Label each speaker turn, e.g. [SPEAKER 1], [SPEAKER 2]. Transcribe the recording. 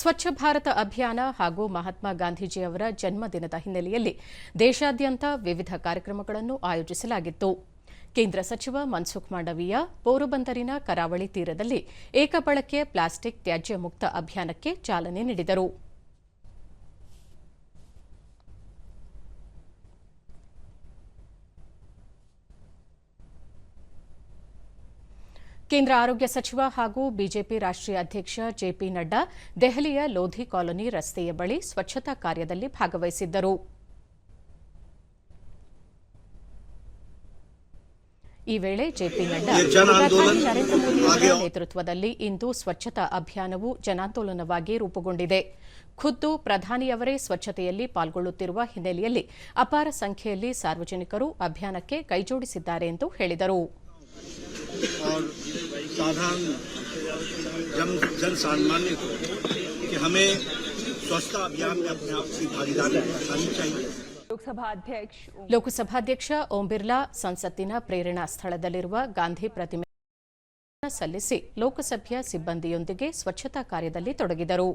[SPEAKER 1] ಸ್ವಚ್ಛ ಭಾರತ ಅಭಿಯಾನ ಹಾಗೂ ಮಹಾತ್ಮ ಗಾಂಧೀಜಿಯವರ ಜನ್ಮದಿನದ ಹಿನ್ನೆಲೆಯಲ್ಲಿ ದೇಶಾದ್ಯಂತ ವಿವಿಧ ಕಾರ್ಯಕ್ರಮಗಳನ್ನು ಆಯೋಜಿಸಲಾಗಿತ್ತು. ಕೇಂದ್ರ ಸಚಿವ ಮನ್ಸುಖ್ ಮಾಂಡವೀಯ ಪೋರುಬಂದರಿನ ಕರಾವಳಿ ತೀರದಲ್ಲಿ ಏಕಬಳಕೆ ಪ್ಲಾಸ್ಟಿಕ್ ತ್ಯಾಜ್ಯ ಮುಕ್ತ ಅಭಿಯಾನಕ್ಕೆ ಚಾಲನೆ ನೀಡಿದರು. ಕೇಂದ್ರ ಆರೋಗ್ಯ ಸಚಿವ ಹಾಗೂ ಬಿಜೆಪಿ ರಾಷ್ಟ್ರೀಯ ಅಧ್ಯಕ್ಷ ಜೆಪಿ ನಡ್ಡಾ ದೆಹಲಿಯ ಲೋಧಿ ಕಾಲೋನಿ ರಸ್ತೆಯ ಬಳಿ ಸ್ವಚ್ಛತಾ ಕಾರ್ಯದಲ್ಲಿ ಭಾಗವಹಿಸಿದ್ದರು. ಈ ವೇಳೆ ಜೆಪಿ ನಡ್ಡಾ ಪ್ರಧಾನಿ ನರೇಂದ್ರ ಮೋದಿ ನೇತೃತ್ವದಲ್ಲಿ ಇಂದು ಸ್ವಚ್ಛತಾ ಅಭಿಯಾನವು ಜನಾಂದೋಲನವಾಗಿ ರೂಪುಗೊಂಡಿದೆ. ಖುದ್ದು ಪ್ರಧಾನಿಯವರೇ ಸ್ವಚ್ಛತೆಯಲ್ಲಿ ಪಾಲ್ಗೊಳ್ಳುತ್ತಿರುವ ಹಿನ್ನೆಲೆಯಲ್ಲಿ ಅಪಾರ ಸಂಖ್ಯೆಯಲ್ಲಿ ಸಾರ್ವಜನಿಕರು ಅಭಿಯಾನಕ್ಕೆ ಕೈಜೋಡಿಸಿದ್ದಾರೆ ಎಂದು ಹೇಳಿದರು.
[SPEAKER 2] और साधारण जन जन सामान्य को कि हमें स्वच्छता अभियान में अपने आप की भागीदारी दिखानी चाहिए
[SPEAKER 3] लोकसभा अध्यक्ष ओम
[SPEAKER 1] ಲೋಕಸಭಾಧ್ಯಕ್ಷ ಓಂ ಬಿರ್ಲಾ ಸಂಸತ್ತಿನ ಪ್ರೇರಣಾ ಸ್ಥಳದಲ್ಲಿರುವ ಗಾಂಧಿ ಪ್ರತಿಮೆ ಸಲ್ಲಿಸಿ ಲೋಕಸಭೆಯ ಸಿಬ್ಬಂದಿಯೊಂದಿಗೆ ಸ್ವಚ್ಛತಾ ಕಾರ್ಯದಲ್ಲಿ ತೊಡಗಿದರು